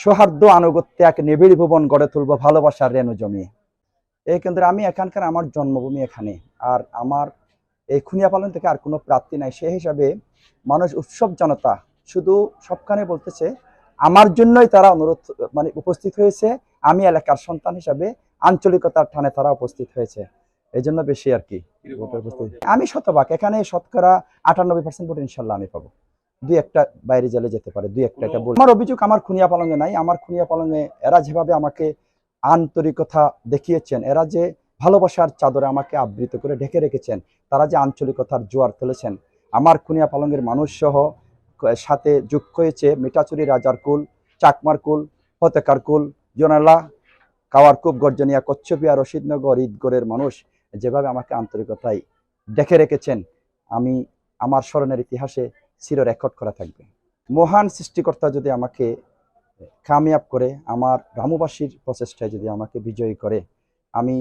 সৌহার্দ্য আনুগত্যে এক নিবিড় ভুবন গড়ে তুলব ভালোবাসার রেণু জমি। এই কেন্দ্রে আমি এখানকার আমার জন্মভূমি এখানে আর আমার এই খুনিয়া পালন থেকে আর কোনো প্রাপ্তি নাই। সেই হিসাবে মানুষ উৎসব জনতা শুধু সবখানে বলতেছে আমার জন্যই তারা অনুরোধ মানে উপস্থিত হয়েছে। আমি এলাকার সন্তান হিসাবে আঞ্চলিকতার ঠানে তারা উপস্থিত হয়েছে। এই জন্য বেশি আর কি। আমি শতভাগ। এখানে শতকরা আটানব্বই পার্সেন্ট ভোট ইনশাল্লাহ আমি পাবো। দুই একটা বাইরে জেলে যেতে পারে দুই একটা এটা বল আমার অভিযোগ আমার খুনিয়া পালঙ্গে নাই আমার খুনিয়া পালঙ্গে এরা যেভাবে আমাকে আন্তরিকতা দেখিয়েছেন এরা যে ভালোবাসার চাদরে আমাকে আবৃত করে ঢেকে রেখেছেন তারা যে আঞ্চলিকতার জোয়ার তুলেছেন আমার খুনিয়া পালঙ্গের মানুষ সহ সাথে যুক্ত হয়েছে রাজার কুল চাকমার কুল ফতেকার কুল জোনালা কাওয়ারকুপ গর্জনিয়া কচ্ছপিয়া রশিদনগর ঈদগড়ের মানুষ যেভাবে আমাকে আন্তরিকতায় দেখে রেখেছেন আমি আমার স্মরণের ইতিহাসে চির রেকর্ড করা থাকবে। মহান সৃষ্টিকর্তা যদি আমাকে কামিয়াব করে, আমার রামুবাসীর প্রচেষ্টায় যদি আমাকে বিজয়ী করে, আমি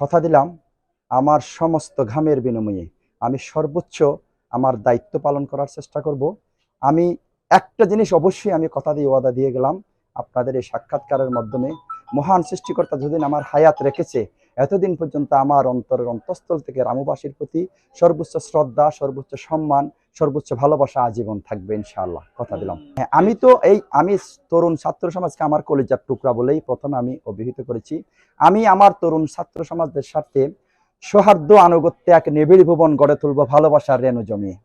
কথা দিলাম, আমার সমস্ত ঘামের বিনিময়ে আমি সর্বোচ্চ আমার দায়িত্ব পালন করার চেষ্টা করব। আমি একটা জিনিস অবশ্যই আমি কথা দিয়ে ওয়াদা দিয়ে গেলাম, আপনাদের এই সাক্ষাৎকারের মাধ্যমে। মহান সৃষ্টিকর্তা যদিন আমার হায়াত রেখেছে, এতদিন পর্যন্ত আমার অন্তরের অন্তঃস্থল থেকে রামুবাসীর প্রতি সর্বোচ্চ শ্রদ্ধা, সর্বোচ্চ সম্মান সর্বোচ্চ ভালোবাসা আজীবন থাকবে ইনশাআল্লাহ। কথা দিলাম। হ্যাঁ আমি তো এই আমি তরুণ ছাত্র সমাজকে আমার কলেজার টুকরা বলেই প্রথমে আমি অভিহিত করেছি। আমি আমার তরুণ ছাত্র সমাজদের সাথে সৌহার্দ্য আনুগত্যে এক নিবিড় ভুবন গড়ে তুলব ভালোবাসার রেণু জমিয়ে।